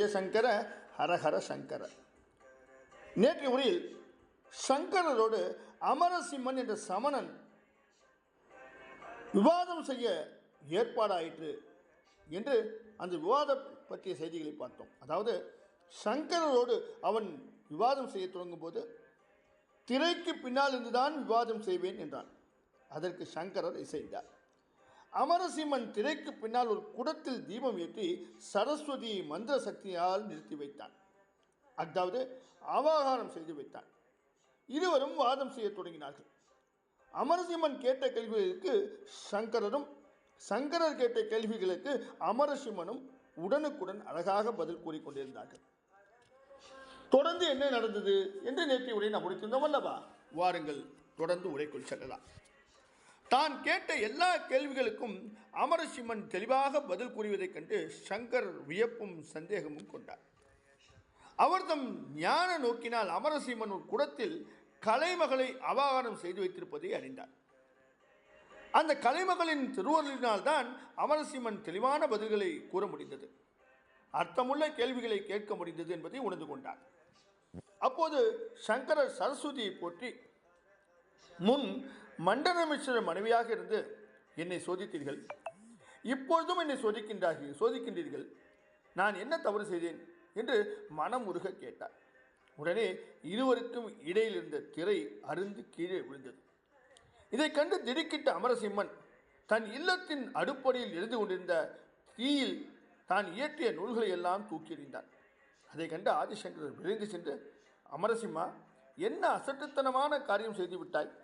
ஜெயசங்கர ஹரஹர சங்கர. நேற்று உரையில் சங்கரரோடு அமரசிம்மன் என்ற சமணன் விவாதம் செய்ய ஏற்பாடாயிற்று என்று அந்த விவாதம் பற்றிய செய்திகளை பார்த்தோம். அதாவது சங்கரரோடு அவன் விவாதம் செய்ய தொடங்கும்போது திரைக்கு பின்னால் இருந்துதான் விவாதம் செய்வேன் என்றான். அதற்கு சங்கரர் இசைந்தார். அமரசிம்மன் திரைக்கு பின்னால் ஒரு குடத்தில் தீபம் ஏற்றி சரஸ்வதியை மந்திர சக்தியால் நிறுத்தி வைத்தான். அதாவது அவாகாரம் செய்து வைத்தான். இருவரும் வாதம் செய்ய தொடங்கினார்கள். அமரசிம்மன் கேட்ட கேள்விகளுக்கு சங்கரரும் சங்கரர் கேட்ட கேள்விகளுக்கு அமரசிம்மனும் உடனுக்குடன் அழகாக பதில் கூறிக்கொண்டிருந்தார்கள் தொடர்ந்து என்ன நடந்தது? என்று நேற்றைய உரை நாம் முடித்திருந்தோம் அல்லவா? வாருங்கள் தொடர்ந்து உரைக்குள் செல்லலாம். தான் கேட்ட எல்லா கேள்விகளுக்கும் அமரசிம்மன் தெளிவாக பதில் கூறுவதைக் கண்டு சங்கர் வியப்பும் சந்தேகமும் கொண்டார். அவர் தம் ஞான நோக்கினால் அமரசிம்மன் ஒரு குடத்தில் கலைமகளை அபாகாரம் செய்து வைத்திருப்பதை அறிந்தார். அந்த கலைமகளின் திருவருளினால்தான் அமரசிம்மன் தெளிவான பதில்களை கூற முடிந்தது. அர்த்தமுள்ள கேள்விகளை கேட்க முடிந்தது என்பதை உணர்ந்து கொண்டார். அப்போது சங்கரர் சரஸ்வதியை போற்றி முன் மண்டலமிஸ்வரர் மனைவியாக இருந்து என்னை சோதித்தீர்கள். இப்பொழுதும் என்னை சோதிக்கின்றார்கள் சோதிக்கின்றீர்கள். நான் என்ன தவறு செய்தேன்? என்று மனம் உருக கேட்டார். உடனே இருவருக்கும் இடையில் இருந்த திரை அருந்து கீழே விழுந்தது. இதைக் கண்டு திடுக்கிட்ட அமரசிம்மன் தன் இல்லத்தின் அடுப்படியில் இருந்து கொண்டிருந்த தீயில் தான் இயற்றிய நூல்களை எல்லாம் தூக்கி எறிந்தான். அதை கண்டு ஆதிசங்கரர் விரைந்து சென்று அமரசிம்மா என்ன அசட்டுத்தனமான காரியம் செய்து விட்டாய்?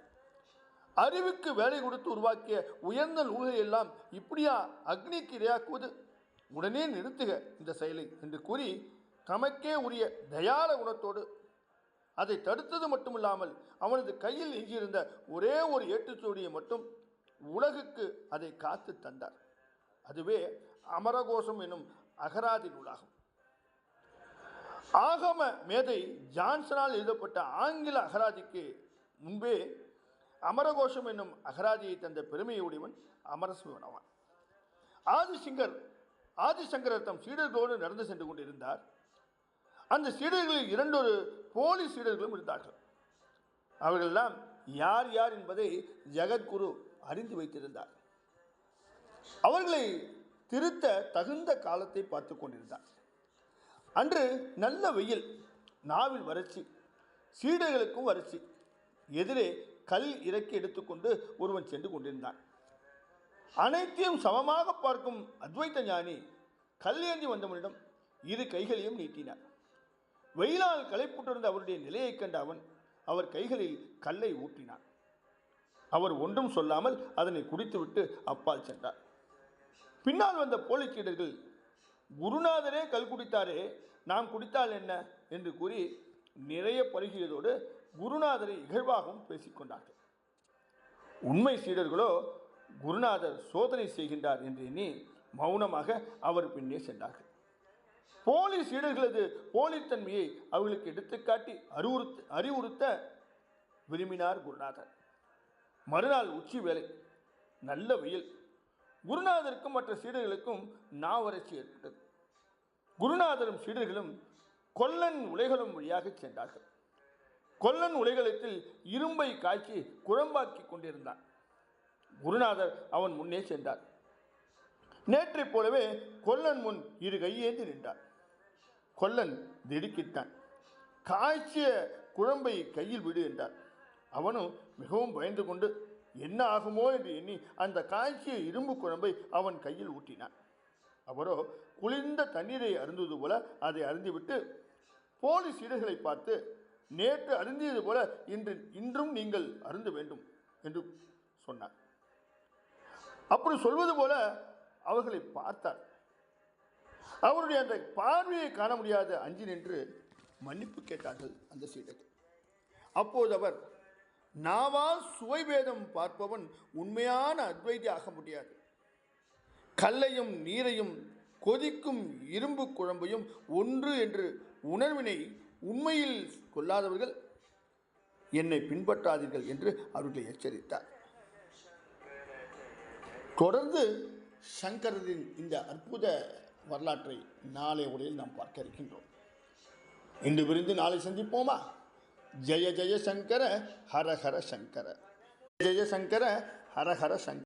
அறிவுக்கு வேலை கொடுத்து உருவாக்கிய உயர்ந்த நூல்களை எல்லாம் இப்படியா அக்னிக்கு இரையாக்குவது? உடனே நிறுத்துக இந்த செயலை என்று கூறி தமக்கே உரிய தயால குணத்தோடு அதை தடுத்தது மட்டுமில்லாமல் அவனது கையில் எஞ்சியிருந்த ஒரே ஒரு ஏற்றுச்சோடியை மட்டும் உலகுக்கு அதை காத்து தந்தார். அதுவே அமரகோஷம் என்னும் அகராதி நூலாகும். ஆகம மேதை ஜான்சனால் எழுதப்பட்ட ஆங்கில அகராதிக்கு முன்பே அமரகோஷம் என்னும் அகராதியை தந்த பெருமையுடையவன் அமரசிவனவன். ஆதிசங்கர் ஆதிசங்கரர் தம் சீடர்களோடு நடந்து சென்று கொண்டிருந்தார். அந்த சீடர்களில் இரண்டொரு போலி சீடர்களும் இருந்தார்கள். அவர்களெல்லாம் யார் யார் என்பதை ஜெகத்குரு அறிந்து வைத்திருந்தார். அவர்களை திருத்த தகுந்த காலத்தை பார்த்து கொண்டிருந்தார். அன்று நல்ல வெயில் நாவில் வறட்சி சீடர்களுக்கும் வறட்சி எதிரே கல் இறக்கி எடுத்துக்கொண்டு ஒருவன் சென்று கொண்டிருந்தான். அனைத்தையும் சமமாக பார்க்கும் அத்வைத்த ஞானி கல் ஏந்தி வந்தவனிடம் இரு கைகளையும் நீட்டினார். வெயிலால் களைப்புற்றிருந்த அவருடைய நிலையைக் கண்ட அவன் அவர் கைகளில் கல்லை ஊற்றினான். அவர் ஒன்றும் சொல்லாமல் அதனை குடித்துவிட்டு அப்பால் சென்றார். பின்னால் வந்த போலிச்சீடர்கள் குருநாதரே கல் குடித்தாரே நாம் குடித்தால் என்ன? என்று கூறி நிறைய பருகியதோடு குருநாதரை இகழ்வாகவும் பேசிக்கொண்டார்கள். உண்மை சீடர்களோ குருநாதர் சோதனை செய்கின்றார் என்று எண்ணி மௌனமாக அவர் பின்னே சென்றார்கள். போலி சீடர்களது போலித்தன்மையை அவர்களுக்கு எடுத்துக்காட்டி அறிவுறுத்த அறிவுறுத்த விரும்பினார் குருநாதர். மறுநாள் உச்சி வேலை நல்ல வெயில். குருநாதருக்கும் மற்ற சீடர்களுக்கும் நாவறட்சி ஏற்பட்டது. குருநாதரும் சீடர்களும் கொல்லன் உலைகளும் வழியாக சென்றார்கள். கொல்லன் உலைகளத்தில் இரும்பை காய்ச்சி குழம்பாக்கி கொண்டிருந்தான். குருநாதர் அவன் முன்னே சென்றார். நேற்றைப் போலவே கொல்லன் முன் இரு கையேந்தி நின்றார். கொல்லன் திடுக்கிட்டான். காய்ச்சிய குழம்பை கையில் விடு என்றார். அவனும் மிகவும் பயந்து கொண்டு என்ன ஆகுமோ? என்று எண்ணி அந்த காய்ச்சிய இரும்பு குழம்பை அவன் கையில் ஊட்டினான். அவரோ குளிர்ந்த தண்ணீரை அருந்தது போல அதை அருந்திவிட்டு போலீஸ் சீடர்களை பார்த்து நேற்று அருந்தியது போல இன்று இன்றும் நீங்கள் அருந்த வேண்டும் என்று சொன்னார். அப்படி சொல்வது போல அவர்களை பார்த்தார். அவருடைய அந்த பார்வையை காண முடியாத அஞ்சு நின்று மன்னிப்பு கேட்டார்கள் அந்த சீடர்கள் அப்போது அவர் நாவால் சுவைபேதம் பார்ப்பவன் உண்மையான அத்வைதி ஆக முடியாது. கல்லையும் நீரையும் கொதிக்கும் இரும்பு குழம்பையும் ஒன்று என்று உணர்வினை உண்மையில் கொள்ளாதவர்கள் என்னை பின்பற்றாதீர்கள் என்று அவர்களை எச்சரித்தார். தொடர்ந்து சங்கரரின் இந்த அற்புத வரலாற்றை நாளை உரையில் நாம் பார்க்க இருக்கின்றோம். இன்று விருந்து நாளை சந்திப்போமா? ஜெய ஜெய சங்கர ஹர ஹர சங்கர. ஜெய சங்கர ஹர ஹர சங்கர.